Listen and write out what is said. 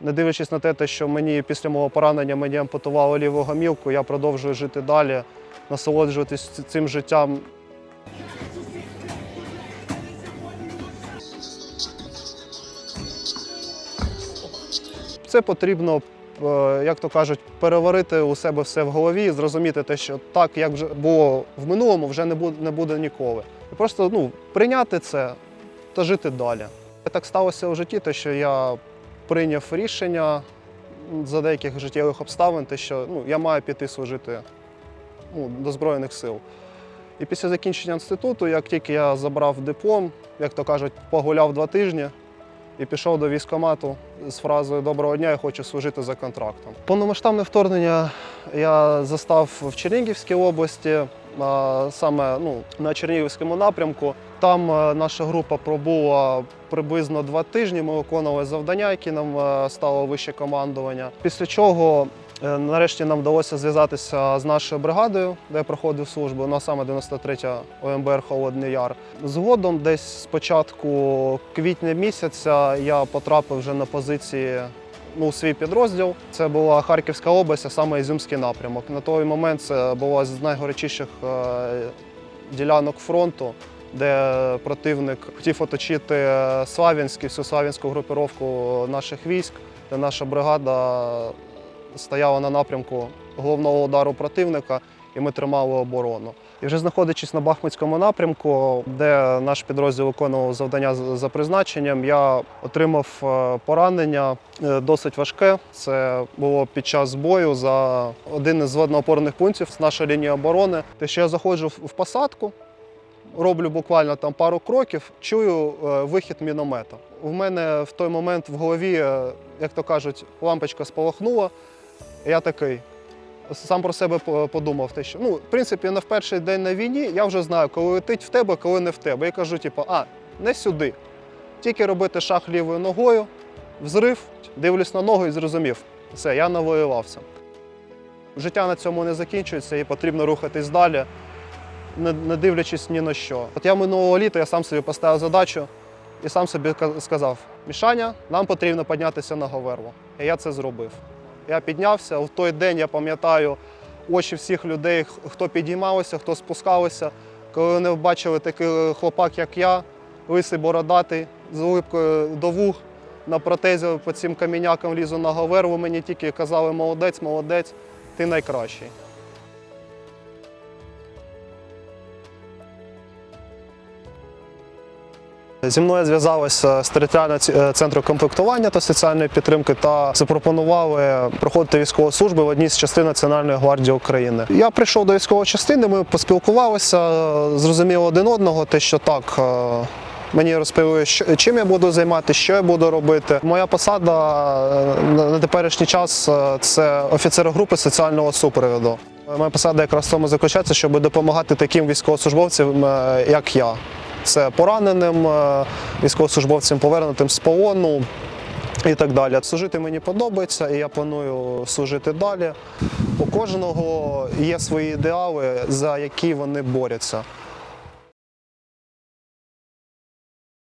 Не дивлячись на те, що мені після мого поранення мені ампутували ліву гомілку, я продовжую жити далі, насолоджуватись цим життям. Це потрібно, е, як то кажуть, переварити у себе все в голові і зрозуміти те, що так, як вже було в минулому, вже не буде, не буде ніколи. І просто ну, прийняти це та жити далі. Так сталося у житті, те, що я прийняв рішення за деяких життєвих обставин, те, що ну, я маю піти служити ну, до Збройних сил. І після закінчення інституту, як тільки я забрав диплом, як то кажуть, погуляв два тижні і пішов до військкомату з фразою Доброго дня, я хочу служити за контрактом. Повномасштабне вторгнення я застав в Чернігівській області, саме ну, на Чернігівському напрямку. Там е, наша група пробула приблизно два тижні. Ми виконували завдання, які нам е, стало вище командування. Після чого е, нарешті нам вдалося зв'язатися з нашою бригадою, де я проходив службу, ну а саме 93-я ОМБР Холодний Яр. Згодом, десь з початку квітня місяця, я потрапив вже на позиції ну, свій підрозділ. Це була Харківська область, а саме Ізюмський напрямок. На той момент це була з найгарячіших е, ділянок фронту, де противник хотів оточити Славянський, всю Славянську групіровку наших військ, де наша бригада стояла на напрямку головного удару противника, і ми тримали оборону. І вже знаходячись на Бахмутському напрямку, де наш підрозділ виконував завдання за призначенням, я отримав е, поранення е, досить важке. Це було під час бою за один із водноопорних пунктів з нашої лінії оборони. Те, що я заходжу в посадку, роблю буквально там пару кроків, чую е, вихід міномета. У мене в той момент в голові, е, як то кажуть, лампочка спалахнула. Я такий. Сам про себе подумав, те, що ну, в принципі, на в перший день на війні я вже знаю, коли летить в тебе, коли не в тебе. Я кажу, типу, а, не сюди. Тільки робити шаг лівою ногою, взрив, дивлюсь на ногу і зрозумів, все, я навоювався. Життя на цьому не закінчується і потрібно рухатись далі, не, дивлячись ні на що. От я минулого літа я сам собі поставив задачу і сам собі ка- сказав: Мішаня, нам потрібно піднятися на Говерло. І я це зробив. Я піднявся. В той день я пам'ятаю очі всіх людей, хто підіймалися, хто спускалися. Коли вони бачили такий хлопак, як я, лисий бородатий, з улипкою до вух, на протезі по цим камінякам лізу на говерлу, мені тільки казали молодець, молодець, ти найкращий. Зі мною зв'язалися з територіального е, центру комплектування та соціальної підтримки та запропонували проходити військову службу в одній з частин Національної гвардії України. Я прийшов до військової частини, ми поспілкувалися, зрозуміли один одного, те, що так. е, Мені розповіли, чим я буду займатися, що я буду робити. Моя посада е, на теперішній час це офіцер групи соціального супроводу. Моя посада якраз в тому заключається, щоб допомагати таким військовослужбовцям, як я. Це пораненим е, військовослужбовцям, повернутим з полону і так далі. Служити мені подобається, і я планую служити далі. У кожного є свої ідеали, за які вони борються.